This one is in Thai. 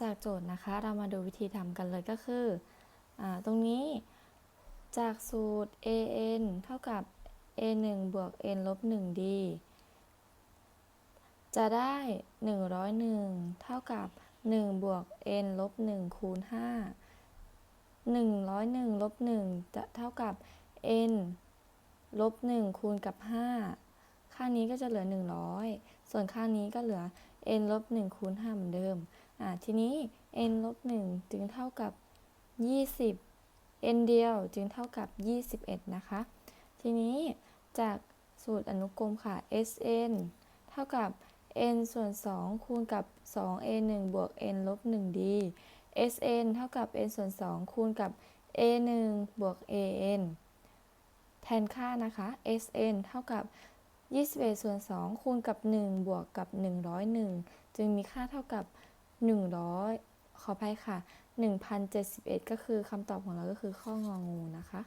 จากโจทย์นะคะเรามาดูวิธีทำกันเลยก็คืออตรงนี้จากสูตร an เท่ากับ a 1บวก n ลบ 1 d จะได้ 101 เท่ากับ 1 บวก n ลบ 1 คูณ 5 101 ลบ 1 จะเท่ากับ n ลบ 1 คูณกับ 5 ข้างนี้ก็จะเหลือ 100 ส่วนข้างนี้ก็เหลือ n ลบ 1 คูณ 5 เหมือนเดิม ทีนี้ n ลบ1จึงเท่ากับ 20 n เดียวจึงเท่ากับ 21 นะคะ ทีนี้จากสูตรอนุกรมค่ะ Sn เท่ากับ n ส่วน 2 คูณกับ 2a 1บวก n ลบ 1d Sn เท่ากับ n ส่วน 2 คูณกับ a 1บวก an แทนค่านะคะ Sn เท่ากับ 21 ส่วน 2 คูณกับ 1 บวกกับ 101 จึงมีค่าเท่ากับ 100ขออภัยค่ะ 1071 ก็คือคำตอบของเราก็คือข้ององูนะคะ